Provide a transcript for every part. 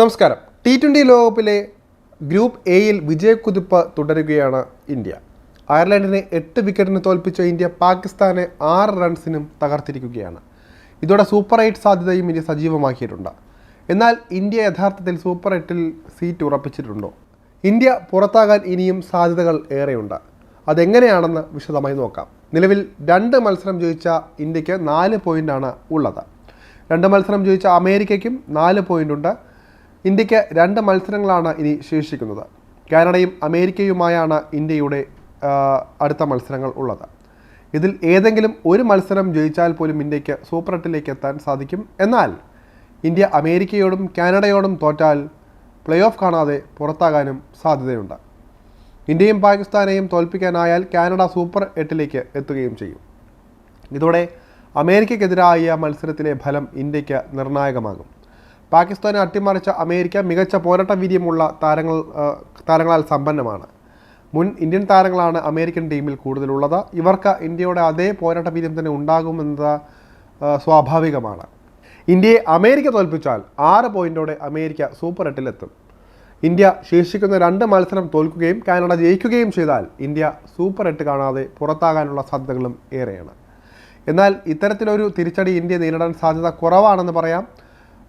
നമസ്കാരം. T twenty ലോകകപ്പിലെ group എയിൽ വിജയക്കുതിപ്പ് തുടരുകയാണ് ഇന്ത്യ. അയർലൻഡിനെ എട്ട് വിക്കറ്റിന് തോൽപ്പിച്ച ഇന്ത്യ പാകിസ്ഥാനെ ആറ് റൺസിനും തകർത്തിരിക്കുകയാണ്. ഇതോടെ സൂപ്പർ എയ്റ്റ് സാധ്യതയും ഇന്ത്യ സജീവമാക്കിയിട്ടുണ്ട്. എന്നാൽ ഇന്ത്യ യഥാർത്ഥത്തിൽ സൂപ്പർ എയ്റ്റിൽ സീറ്റ് ഉറപ്പിച്ചിട്ടുണ്ടോ? ഇന്ത്യ പുറത്താകാൻ ഇനിയും സാധ്യതകൾ ഏറെയുണ്ട്. അതെങ്ങനെയാണെന്ന് വിശദമായി നോക്കാം. നിലവിൽ രണ്ട് മത്സരം ജയിച്ച ഇന്ത്യയ്ക്ക് നാല് പോയിന്റാണ് ഉള്ളത്. രണ്ട് മത്സരം ജയിച്ച അമേരിക്കയ്ക്കും നാല് പോയിന്റ് ഉണ്ട്. ഇന്ത്യയ്ക്ക് രണ്ട് മത്സരങ്ങളാണ് ഇനി ശേഷിക്കുന്നത്. കാനഡയും അമേരിക്കയുമായാണ് ഇന്ത്യയുടെ അടുത്ത മത്സരങ്ങൾ ഉള്ളത്. ഇതിൽ ഏതെങ്കിലും ഒരു മത്സരം ജയിച്ചാൽ പോലും ഇന്ത്യയ്ക്ക് സൂപ്പർ എട്ടിലേക്ക് എത്താൻ സാധിക്കും. എന്നാൽ ഇന്ത്യ അമേരിക്കയോടും കാനഡയോടും തോറ്റാൽ പ്ലേ ഓഫ് കാണാതെ പുറത്താകാനും സാധ്യതയുണ്ട്. ഇന്ത്യയും പാകിസ്ഥാനെയും തോൽപ്പിക്കാനായാൽ കാനഡ സൂപ്പർ എട്ടിലേക്ക് എത്തുകയും ചെയ്യും. ഇതോടെ അമേരിക്കയ്ക്കെതിരായ മത്സരത്തിലെ ഫലം ഇന്ത്യയ്ക്ക് നിർണായകമാകും. പാകിസ്ഥാനെ അട്ടിമറിച്ച അമേരിക്ക മികച്ച പോരാട്ട വീര്യമുള്ള താരങ്ങൾ താരങ്ങളാൽ സമ്പന്നമാണ്. മുൻ ഇന്ത്യൻ താരങ്ങളാണ് അമേരിക്കൻ ടീമിൽ കൂടുതലുള്ളത്. ഇവർക്ക് ഇന്ത്യയുടെ അതേ പോരാട്ട വീര്യം തന്നെ ഉണ്ടാകുമെന്നത് സ്വാഭാവികമാണ്. ഇന്ത്യയെ അമേരിക്ക തോൽപ്പിച്ചാൽ ആറ് പോയിന്റോടെ അമേരിക്ക സൂപ്പർ എട്ടിലെത്തും. ഇന്ത്യ ശേഷിക്കുന്ന രണ്ട് മത്സരം തോൽക്കുകയും കാനഡ ജയിക്കുകയും ചെയ്താൽ ഇന്ത്യ സൂപ്പർ എട്ട് കാണാതെ പുറത്താകാനുള്ള സാധ്യതകളും ഏറെയാണ്. എന്നാൽ ഇത്തരത്തിലൊരു തിരിച്ചടി ഇന്ത്യ നേരിടാൻ സാധ്യത കുറവാണെന്ന് പറയാം.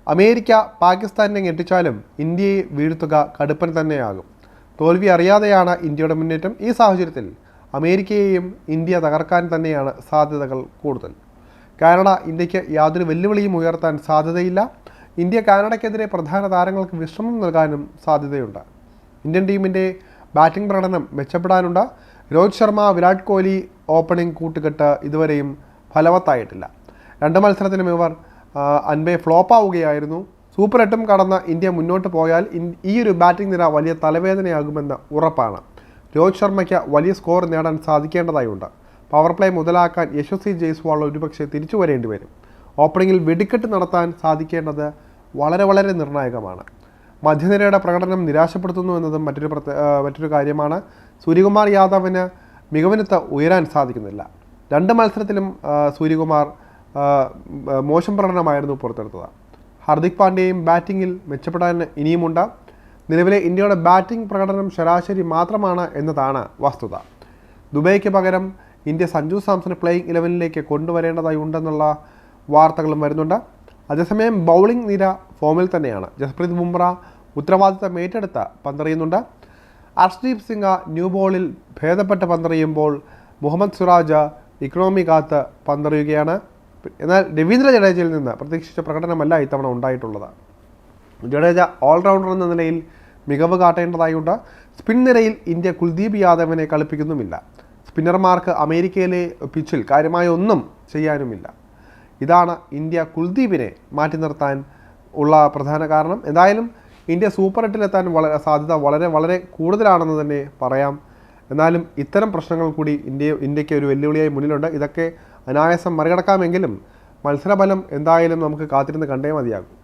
അമേരിക്ക പാകിസ്ഥാനെ ഞെട്ടിച്ചാലും ഇന്ത്യയെ വീഴ്ത്തുക കടുപ്പൻ തന്നെയാകും. തോൽവി അറിയാതെയാണ് ഇന്ത്യയുടെ മുന്നേറ്റം. ഈ സാഹചര്യത്തിൽ അമേരിക്കയെയും ഇന്ത്യ തകർക്കാൻ തന്നെയാണ് സാധ്യതകൾ കൂടുതൽ. കാനഡ ഇന്ത്യയ്ക്ക് യാതൊരു വെല്ലുവിളിയും ഉയർത്താൻ സാധ്യതയില്ല. ഇന്ത്യ കാനഡയ്ക്കെതിരെ പ്രധാന താരങ്ങൾക്ക് വിശ്രമം നൽകാനും സാധ്യതയുണ്ട്. ഇന്ത്യൻ ടീമിന്റെ ബാറ്റിംഗ് പ്രകടനം മെച്ചപ്പെടാനുണ്ട്. രോഹിത് ശർമ്മ വിരാട് കോഹ്ലി ഓപ്പണിംഗ് കൂട്ടുകെട്ട് ഇതുവരെയും ഫലവത്തായിട്ടില്ല. രണ്ട് മത്സരത്തിനും ഇവർ അൻപെ ഫ്ലോപ്പാവുകയായിരുന്നു. സൂപ്പർ എട്ടും കടന്ന ഇന്ത്യ മുന്നോട്ട് പോയാൽ ഈ ഒരു ബാറ്റിംഗ് നിര വലിയ തലവേദനയാകുമെന്ന് ഉറപ്പാണ്. രോഹിത് ശർമ്മയ്ക്ക് വലിയ സ്കോർ നേടാൻ സാധിക്കേണ്ടതായുണ്ട്. പവർ പ്ലേ മുതലാക്കാൻ യശസ്വി ജയ്സ്വാൾ ഒരുപക്ഷെ തിരിച്ചു വരേണ്ടി വരും. ഓപ്പണിങ്ങിൽ വെടിക്കെട്ട് നടത്താൻ സാധിക്കേണ്ടത് വളരെ വളരെ നിർണായകമാണ്. മധ്യനിരയുടെ പ്രകടനം നിരാശപ്പെടുത്തുന്നു എന്നതും മറ്റൊരു മറ്റൊരു കാര്യമാണ്. സൂര്യകുമാർ യാദവിന് മികവിനത്ത് ഉയരാൻ സാധിക്കുന്നില്ല. രണ്ട് മത്സരത്തിലും സൂര്യകുമാർ മോശം പ്രകടനമായിരുന്നു പുറത്തെടുത്തത്. ഹാർദിക് പാണ്ഡ്യയും ബാറ്റിങ്ങിൽ മെച്ചപ്പെടാൻ ഇനിയുമുണ്ട്. നിലവിലെ ഇന്ത്യയുടെ ബാറ്റിംഗ് പ്രകടനം ശരാശരി മാത്രമാണ് എന്നതാണ് വസ്തുത. ദുബൈക്ക് പകരം ഇന്ത്യ സഞ്ജു സാംസൺ പ്ലേയിങ് ഇലവനിലേക്ക് കൊണ്ടുവരേണ്ടതായി ഉണ്ടെന്നുള്ള വാർത്തകളും വരുന്നുണ്ട്. അതേസമയം ബൗളിംഗ് നിര ഫോമിൽ തന്നെയാണ്. ജസ്പ്രീത് ബുംറ ഉത്തരവാദിത്തം ഏറ്റെടുത്ത് പന്തറിയുന്നുണ്ട് അർഷ്ദീപ് സിംഗ് ന്യൂ ബോളിൽ ഭേദപ്പെട്ട് പന്തറിയുമ്പോൾ മുഹമ്മദ് സുറാജ് ഇക്കണോമി കാത്ത് പന്തെറിയുകയാണ് എന്നാൽ രവീന്ദ്ര ജഡേജയിൽ നിന്ന് പ്രതീക്ഷിച്ച പ്രകടനമല്ല ഇത്തവണ ഉണ്ടായിട്ടുള്ളത്. ജഡേജ ഓൾറൗണ്ടർ എന്ന നിലയിൽ മികവ് കാട്ടേണ്ടതായുണ്ട്. സ്പിൻ നിരയിൽ ഇന്ത്യ കുൽദീപ് യാദവിനെ കളിപ്പിക്കുന്നുമില്ല. സ്പിന്നർമാർക്ക് അമേരിക്കയിലെ പിച്ചിൽ കാര്യമായ ഒന്നും ചെയ്യാനുമില്ല. ഇതാണ് ഇന്ത്യ കുൽദീപിനെ മാറ്റി നിർത്താൻ ഉള്ള പ്രധാന കാരണം. എന്തായാലും ഇന്ത്യ സൂപ്പർ എട്ടിലെത്താൻ വളരെ സാധ്യത വളരെ വളരെ കൂടുതലാണെന്ന് തന്നെ പറയാം. എന്നാലും ഇത്തരം പ്രശ്നങ്ങൾ കൂടി ഇന്ത്യ ഇന്ത്യയ്ക്ക് ഒരു വെല്ലുവിളിയായി മുന്നിലുണ്ട്. ഇതൊക്കെ അനായാസം മറികടക്കാമെങ്കിലും മത്സരഫലം എന്തായാലും നമുക്ക് കാത്തിരുന്ന് കണ്ടേ മതിയാകും.